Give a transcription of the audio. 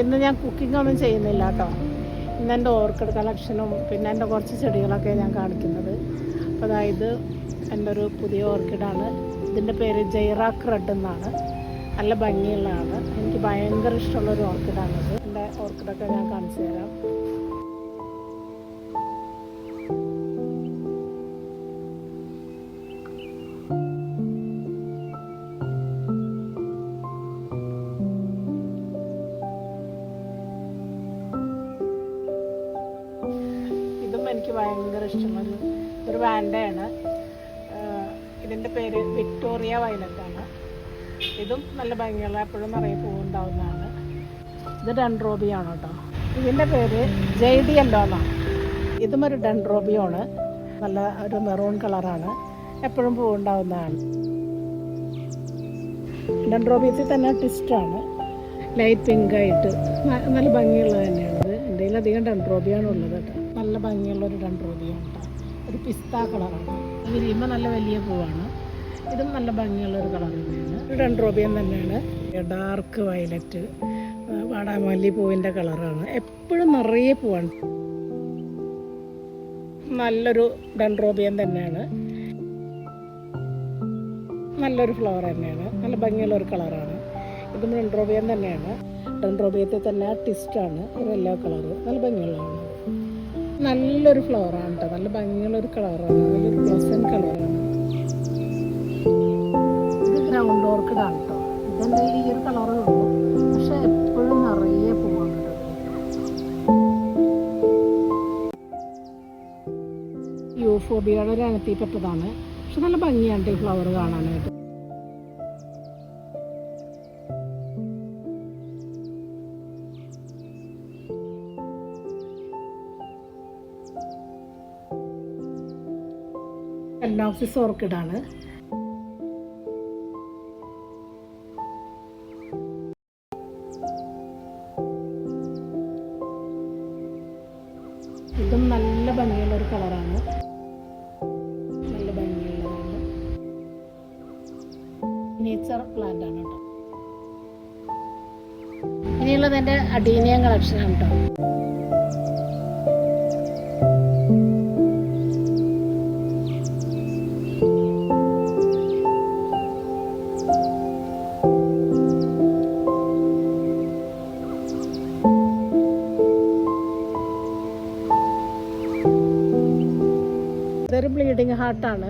ഇന്ന് ഞാൻ കുക്കിംഗ് ഒന്നും ചെയ്യുന്നില്ല കേട്ടോ ഇന്ന് എന്റെ ഓർക്കിഡ് കളക്ഷനും പിന്നെ എന്റെ കുറച്ച് ചെടികളൊക്കെ ഞാൻ കാണിക്കുന്നത്. അപ്പോൾ അതായത് എന്റെ ഒരു പുതിയ ഓർക്കിഡാണ് ഇതിന്റെ പേര് ജൈറാക്ക് റെഡ് എന്നാണ്. നല്ല ഭംഗിയുള്ളതാണ്. എനിക്ക് ഭയങ്കര ഇഷ്ടമുള്ളൊരു ഓർക്കിഡാണിത് എന്റെ ഓർക്കിഡൊക്കെ ഞാൻ കാണിച്ചു തരാം. എനിക്ക് ഭയങ്കര ഇഷ്ടമുള്ള ഒരു വാൻഡയാണ് ഇതിന്റെ പേര് വിക്ടോറിയ വയലറ്റാണ് ഇതും നല്ല ഭംഗിയുള്ള എപ്പോഴും നിറയെ പൂവുണ്ടാവുന്നതാണ്. ഇത് ഡെൻഡ്രോബിയാണ് കേട്ടോ ഇതിന്റെ പേര് ജെയ്ഡി അല്ലോ എന്നാണ് ഇതും ഒരു ഡെൻഡ്രോബിയാണ് നല്ല ഒരു മെറൂൺ കളറാണ് എപ്പോഴും പൂവുണ്ടാവുന്നതാണ്. ഡെൻഡ്രോബിയത്തിൽ തന്നെ ട്വിസ്റ്റാണ് ലൈറ്റ് പിങ്കായിട്ട് നല്ല ഭംഗിയുള്ളത് തന്നെയാണ്. ഇത് എന്തെങ്കിലും അധികം ഡെൻഡ്രോബിയാണ് ഉള്ളത് കേട്ടോ ഭംഗിയുള്ള ഒരു ഡെൻഡ്രോബിയാണ് കേട്ടോ ഒരു പിസ്ത കളറാണ്. വിരിയുമ്പോൾ നല്ല വലിയ പൂവാണ്. ഇതും നല്ല ഭംഗിയുള്ള ഒരു കളർ തന്നെയാണ്. ഒരു ഡെൻഡ്രോബിയം തന്നെയാണ്. ഡാർക്ക് വയലറ്റ് വാടാമല്ലി പൂവിന്റെ കളറാണ്. എപ്പോഴും നിറയെ പൂവാണ്. നല്ലൊരു ഡൻഡ്രോബിയം തന്നെയാണ്. നല്ലൊരു ഫ്ലവർ തന്നെയാണ്. നല്ല ഭംഗിയുള്ള ഒരു കളറാണ്. ഇതും ഡൻഡ്രോബിയം തന്നെയാണ്. ഡൻഡ്രോബിയത്തിൽ തന്നെ ടിസ്റ്റാണ് ഒരു യെല്ലോ കളറ്. നല്ല ഭംഗിയുള്ളതാണ്. നല്ലൊരു ഫ്ലവറാണ് കേട്ടോ നല്ല ഭംഗിയുള്ള ഒരു കളറാണ് നല്ലൊരു പ്ലസൻ കളറാണ് ഇത് ഗ്രൗണ്ട് ഓർക്കിഡാണ് കേട്ടോ ഇതെന്റെ ഈ ഒരു കളറേ ഉള്ളൂ. പക്ഷെ എപ്പോഴും നിറയെ പോവാണ് കേട്ടോ യൂഫോബിയയുടെ ഒരു അനത്തിപ്പെട്ടതാണ്. പക്ഷെ നല്ല ഭംഗിയാണ് ഈ ഫ്ലവർ കാണാനായിട്ട്. എല്ലോക്സിസ് ഓർക്കിഡാണ്. ഇതും നല്ല ഭംഗിയുള്ള ഒരു കളറാണ്. നല്ല ഭംഗിയുള്ളതാണ് നേച്ചർ പ്ലാന്റ് ആണ് കേട്ടോ. ഇനിയുള്ളത് എന്റെ അഡീനിയം ആണ് കേട്ടോ. ഇതൊരു ബ്ലീഡിങ് ഹാർട്ടാണ്